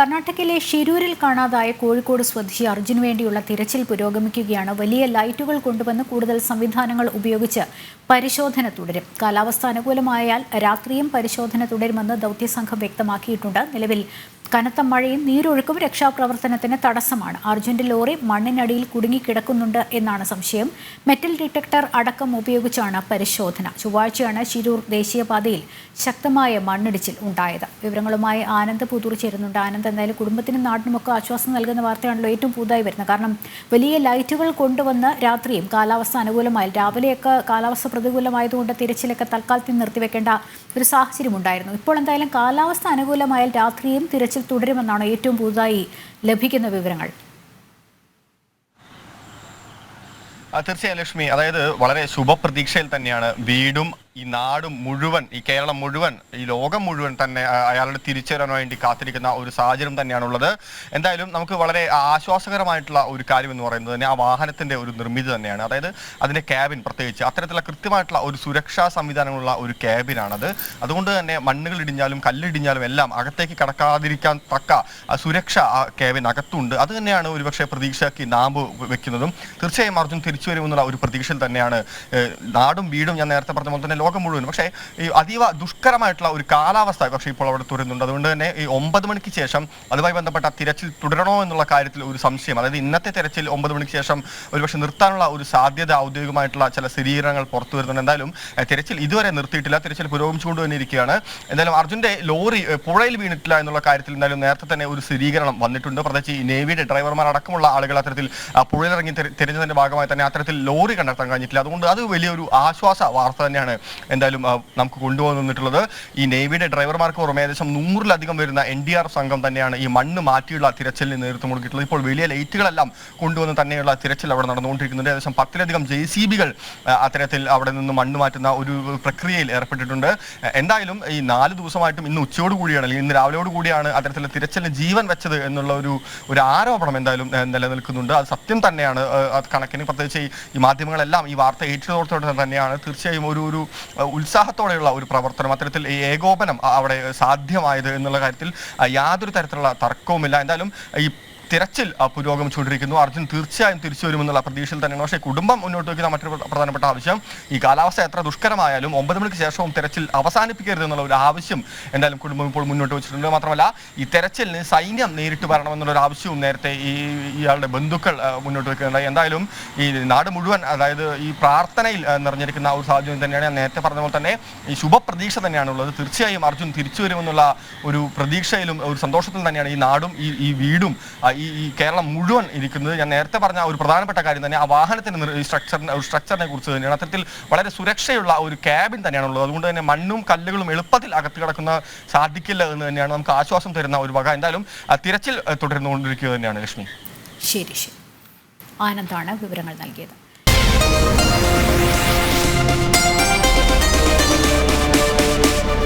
കർണാടകയിലെ ഷിരൂരിൽ കാണാതായ കോഴിക്കോട് സ്വദേശി അർജുന് വേണ്ടിയുള്ള തിരച്ചിൽ പുരോഗമിക്കുകയാണ്. വലിയ ലൈറ്റുകൾ കൊണ്ടുവന്ന് കൂടുതൽ സംവിധാനങ്ങൾ ഉപയോഗിച്ച് പരിശോധന തുടരും. കാലാവസ്ഥ അനുകൂലമായാൽ രാത്രിയും പരിശോധന തുടരുമെന്ന് ദൗത്യസംഘം വ്യക്തമാക്കിയിട്ടുണ്ട്. നിലവിൽ കനത്ത മഴയും നീരൊഴുക്കും രക്ഷാപ്രവർത്തനത്തിന് തടസ്സമാണ്. അർജുന്റെ ലോറി മണ്ണിനടിയിൽ കുടുങ്ങിക്കിടക്കുന്നുണ്ട് എന്നാണ് സംശയം. മെറ്റൽ ഡിറ്റക്ടർ അടക്കം ഉപയോഗിച്ചാണ് പരിശോധന. ചൊവ്വാഴ്ചയാണ് ശിരൂർ ദേശീയപാതയിൽ ശക്തമായ മണ്ണിടിച്ചിൽ ഉണ്ടായത്. വിവരങ്ങളുമായി ആനന്ദ് പുതൂർ ചേരുന്നുണ്ട്. ആനന്ദ് എന്തായാലും കുടുംബത്തിനും നാടിനുമൊക്കെ ആശ്വാസം നൽകുന്ന വാർത്തയാണല്ലോ ഏറ്റവും പുതുതായി വരുന്നത്. കാരണം വലിയ ലൈറ്റുകൾ കൊണ്ടുവന്ന് രാത്രിയും കാലാവസ്ഥ അനുകൂലമായി. രാവിലെയൊക്കെ കാലാവസ്ഥ പ്രതികൂലമായതുകൊണ്ട് തിരച്ചിലൊക്കെ തൽക്കാലത്തിൽ നിർത്തിവെക്കേണ്ട ഒരു സാഹചര്യം ഉണ്ടായിരുന്നു ഇപ്പോൾ എന്തായാലും കാലാവസ്ഥ അനുകൂലമായാൽ രാത്രിയും തിരച്ചിൽ തുടരുമെന്നാണ് ഏറ്റവും പുതുതായി ലഭിക്കുന്ന വിവരങ്ങൾ. തീർച്ചയായും ലക്ഷ്മി. അതായത് വളരെ ശുഭപ്രതീക്ഷയിൽ തന്നെയാണ് വീടും ഈ നാട് മുഴുവൻ ഈ കേരളം മുഴുവൻ ഈ ലോകം മുഴുവൻ തന്നെ അയാളുടെ തിരിച്ചുവരാൻ വേണ്ടി കാത്തിരിക്കുന്ന ഒരു സാഹചര്യം തന്നെയാണുള്ളത്. എന്തായാലും നമുക്ക് വളരെ ആശ്വാസകരമായിട്ടുള്ള ഒരു കാര്യം എന്ന് പറയുന്നത് തന്നെ ആ വാഹനത്തിന്റെ ഒരു നിർമ്മിതി തന്നെയാണ്. അതായത് അതിന്റെ ക്യാബിൻ പ്രത്യേകിച്ച് അത്തരത്തിലുള്ള കൃത്യമായിട്ടുള്ള ഒരു സുരക്ഷാ സംവിധാനങ്ങളുള്ള ഒരു ക്യാബിനാണത് അതുകൊണ്ട് തന്നെ മണ്ണുകൾ ഇടിഞ്ഞാലും കല്ലിടിഞ്ഞാലും എല്ലാം അകത്തേക്ക് കടക്കാതിരിക്കാൻ തക്ക സുരക്ഷ ആ ക്യാബിൻ അകത്തുണ്ട്. അത് തന്നെയാണ് ഒരുപക്ഷെ പ്രതീക്ഷയ്ക്ക് നാമ്പ് വെക്കുന്നതും. തീർച്ചയായും അർജുൻ തിരിച്ചു വരുമെന്നുള്ള ഒരു പ്രതീക്ഷയിൽ തന്നെയാണ് നാടും വീടും ഞാൻ നേരത്തെ പറഞ്ഞ പോലെ തന്നെ ലോകം മുഴുവൻ പക്ഷേ ഈ അതീവ ദുഷ്കരമായിട്ടുള്ള ഒരു കാലാവസ്ഥ പക്ഷേ ഇപ്പോൾ അവിടെ തുടരുന്നുണ്ട്. അതുകൊണ്ട് തന്നെ ഈ ഒമ്പത് മണിക്ക് ശേഷം അതുമായി ബന്ധപ്പെട്ട തിരച്ചിൽ തുടരണോ എന്നുള്ള കാര്യത്തിൽ ഒരു സംശയം. അതായത് ഇന്നത്തെ തിരച്ചിൽ ഒമ്പത് മണിക്ക് ശേഷം ഒരുപക്ഷെ നിർത്താനുള്ള ഒരു സാധ്യത ഔദ്യോഗികമായിട്ടുള്ള ചില സ്ഥിരീകരണങ്ങൾ പുറത്തു വരുന്നുണ്ട്. എന്തായാലും തിരച്ചിൽ ഇതുവരെ നിർത്തിയിട്ടില്ല. തിരച്ചിൽ പുരോഗമിച്ചുകൊണ്ട് തന്നെ ഇരിക്കുകയാണ്. എന്തായാലും അർജുന്റെ ലോറി പുഴയിൽ വീണിട്ടില്ല എന്നുള്ള കാര്യത്തിൽ എന്തായാലും നേരത്തെ തന്നെ ഒരു സ്ഥിരീകരണം വന്നിട്ടുണ്ട്. പ്രത്യേകിച്ച് ഈ നേവിയുടെ ഡ്രൈവർമാർ അടക്കമുള്ള ആളുകൾ അത്തരത്തിൽ പുഴയിലിറങ്ങി തിരഞ്ഞതിന്റെ ഭാഗമായി തന്നെ അത്തരത്തിൽ ലോറി കണ്ടെത്താൻ കഴിഞ്ഞിട്ടില്ല. അതുകൊണ്ട് അത് വലിയൊരു ആശ്വാസ വാർത്ത തന്നെയാണ്. എന്തായാലും നമുക്ക് കൊണ്ടുവന്നിട്ടുള്ളത് ഈ നേവിയുടെ ഡ്രൈവർമാർക്ക് പുറമെ ഏകദേശം നൂറിലധികം വരുന്ന എൻ ഡി ആർ സംഘം തന്നെയാണ് ഈ മണ്ണ് മാറ്റിയുള്ള തിരച്ചിലിന് നേതൃത്വം കൊടുത്തിട്ടുള്ളത്. ഇപ്പോൾ വലിയ ലൈറ്റുകളെല്ലാം കൊണ്ടുവന്ന് തന്നെയുള്ള തിരച്ചിൽ അവിടെ നടന്നുകൊണ്ടിരിക്കുന്നുണ്ട്. ഏകദേശം പത്തിലധികം ജെ സി ബികൾ അത്തരത്തിൽ അവിടെ നിന്ന് മണ്ണ് മാറ്റുന്ന ഒരു പ്രക്രിയയിൽ ഏർപ്പെട്ടിട്ടുണ്ട്. എന്തായാലും ഈ നാല് ദിവസമായിട്ടും ഇന്ന് ഉച്ചയോട് കൂടിയാണ് അല്ലെങ്കിൽ ഇന്ന് രാവിലെയോട് കൂടിയാണ് അത്തരത്തിൽ തിരച്ചിലിന് ജീവൻ വെച്ചത് എന്നുള്ള ഒരു ഒരു ആരോപണം എന്തായാലും നിലനിൽക്കുന്നുണ്ട്. അത് സത്യം തന്നെയാണ്. കണക്കിന് പ്രത്യേകിച്ച് ഈ- മാധ്യമങ്ങളെല്ലാം ഈ വാർത്ത ഏറ്റെടുത്തോടെ തന്നെയാണ്. തീർച്ചയായും ഒരു ഒരു ഉത്സാഹത്തോടെയുള്ള ഒരു പ്രവർത്തനം. അത്തരത്തിൽ ഈ ഏകോപനം അവിടെ സാധ്യമായത് എന്നുള്ള കാര്യത്തിൽ യാതൊരു തരത്തിലുള്ള തർക്കവുമില്ല. എന്തായാലും ഈ തിരച്ചിൽ പുരോഗമിച്ചുകൊണ്ടിരിക്കുന്നു അർജുൻ തീർച്ചയായും തിരിച്ചു വരുമെന്നുള്ള പ്രതീക്ഷയിൽ തന്നെയാണ്. പക്ഷേ കുടുംബം മുന്നോട്ട് വയ്ക്കുന്ന മറ്റൊരു പ്രധാനപ്പെട്ട ആവശ്യം ഈ കാലാവസ്ഥ എത്ര ദുഷ്കരമായാലും ഒമ്പത് മണിക്ക് ശേഷവും തിരച്ചിൽ അവസാനിപ്പിക്കരുത് എന്നുള്ള ഒരു ആവശ്യം എന്തായാലും കുടുംബം ഇപ്പോൾ മുന്നോട്ട് വെച്ചിട്ടുണ്ട്. മാത്രമല്ല ഈ തെരച്ചിലിന് സൈന്യം നേരിട്ട് വരണമെന്നുള്ള ഒരു ആവശ്യവും നേരത്തെ ഈ ഇയാളുടെ ബന്ധുക്കൾ മുന്നോട്ട് വെക്കുന്നുണ്ട് എന്തായാലും ഈ നാട് മുഴുവൻ അതായത് ഈ പ്രാർത്ഥനയിൽ നിറഞ്ഞിരിക്കുന്ന ഒരു സാഹചര്യം തന്നെയാണ്. ഞാൻ നേരത്തെ പറഞ്ഞ പോലെ തന്നെ ഈ ശുഭപ്രതീക്ഷ തന്നെയാണുള്ളത് തീർച്ചയായും അർജുൻ തിരിച്ചു വരുമെന്നുള്ള ഒരു പ്രതീക്ഷയിലും ഒരു സന്തോഷത്തിലും തന്നെയാണ് ഈ നാടും ഈ വീടും ഈ ഈ കേരളം മുഴുവൻ ഇരിക്കുന്നത്. ഞാൻ നേരത്തെ പറഞ്ഞ ഒരു പ്രധാനപ്പെട്ട കാര്യം തന്നെ ആ വാഹനത്തിന്റെ സ്ട്രക്ചറിനെ സ്ട്രക്ചറിനെ കുറിച്ച് തന്നെയാണ്. അത്തരത്തിൽ വളരെ സുരക്ഷയുള്ള ഒരു ക്യാബിൻ തന്നെയാണുള്ളത്. അതുകൊണ്ട് തന്നെ മണ്ണും കല്ലുകളും എളുപ്പത്തിൽ അകത്ത് കിടക്കുന്ന സാധിക്കില്ല എന്ന് തന്നെയാണ് നമുക്ക് ആശ്വാസം തരുന്ന ഒരു വക. എന്തായാലും തിരച്ചിൽ തുടർന്നുകൊണ്ടിരിക്കുക തന്നെയാണ് ലക്ഷ്മി. ശരി ശരി. ആനന്ദാണ് വിവരങ്ങൾ നൽകിയത്.